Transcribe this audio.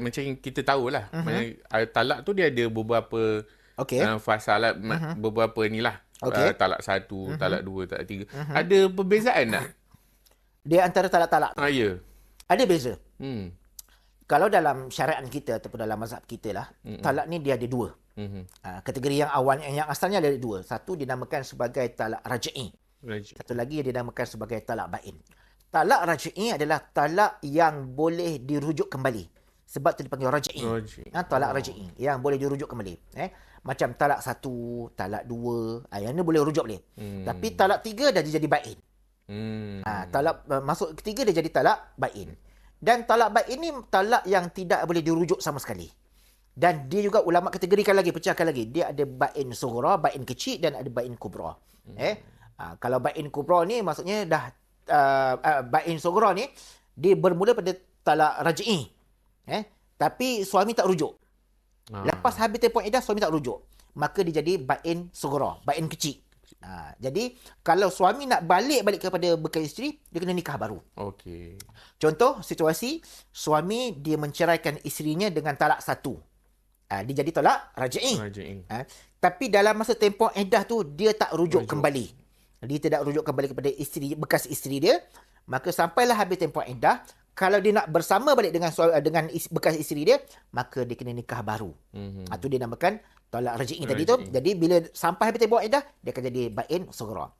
macam kita tahulah uh-huh. uh, talak tu dia ada beberapa Okey. uh, fasa lah uh-huh. beberapa ni lah Okey. uh, talak satu uh-huh. talak dua talak tiga uh-huh. ada perbezaan tak Dia antara talak-talak ah ya ada beza. hmm Kalau dalam syariat kita ataupun dalam mazhab kita lah, mm talak ni dia ada dua. mhm Uh, kategori yang awal yang asalnya ada dua. Satu dinamakan sebagai talak raj'i. Right. Satu lagi dinamakan sebagai talak bain. Talak raj'i adalah talak yang boleh dirujuk kembali. Sebab tu dipanggil raj'i. Ha, talak raj'i yang boleh dirujuk kembali. Eh? Macam talak satu, talak dua, ha, yang ni boleh rujuk boleh. Hmm. Tapi talak tiga dah dia jadi bain. hmm Ha, talak uh, masuk ketiga dia jadi talak bain. Dan talak bain ni talak yang tidak boleh dirujuk sama sekali. Dan dia juga ulama kategorikan lagi, pecahkan lagi. Dia ada bain sughra, bain kecil dan ada bain kubra. Eh? Ha, kalau bain kubra ni maksudnya dah uh, uh, bain sughra ni dia bermula pada talak raj'i. Eh? Tapi suami tak rujuk. Ah. Lepas habis tempoh iddah suami tak rujuk. Maka dia jadi bain sughra, bain kecil. Ha, jadi kalau suami nak balik-balik kepada bekas isteri, dia kena nikah baru. okey Contoh situasi suami dia menceraikan isterinya dengan talak satu. Ha, dia jadi talak raj'i. Rajin. Ha, tapi dalam masa tempoh iddah tu dia tak rujuk, Rujuk. kembali. Dia tidak rujuk kembali kepada isteri bekas isteri dia, maka sampailah habis tempoh iddah, kalau dia nak bersama balik dengan suami, dengan is, bekas isteri dia, maka dia kena nikah baru. Mhm. Ha, tu dia namakan talak raj'i tadi tu. Jadi bila sampai habis tempoh iddah, dia akan jadi bain sughra.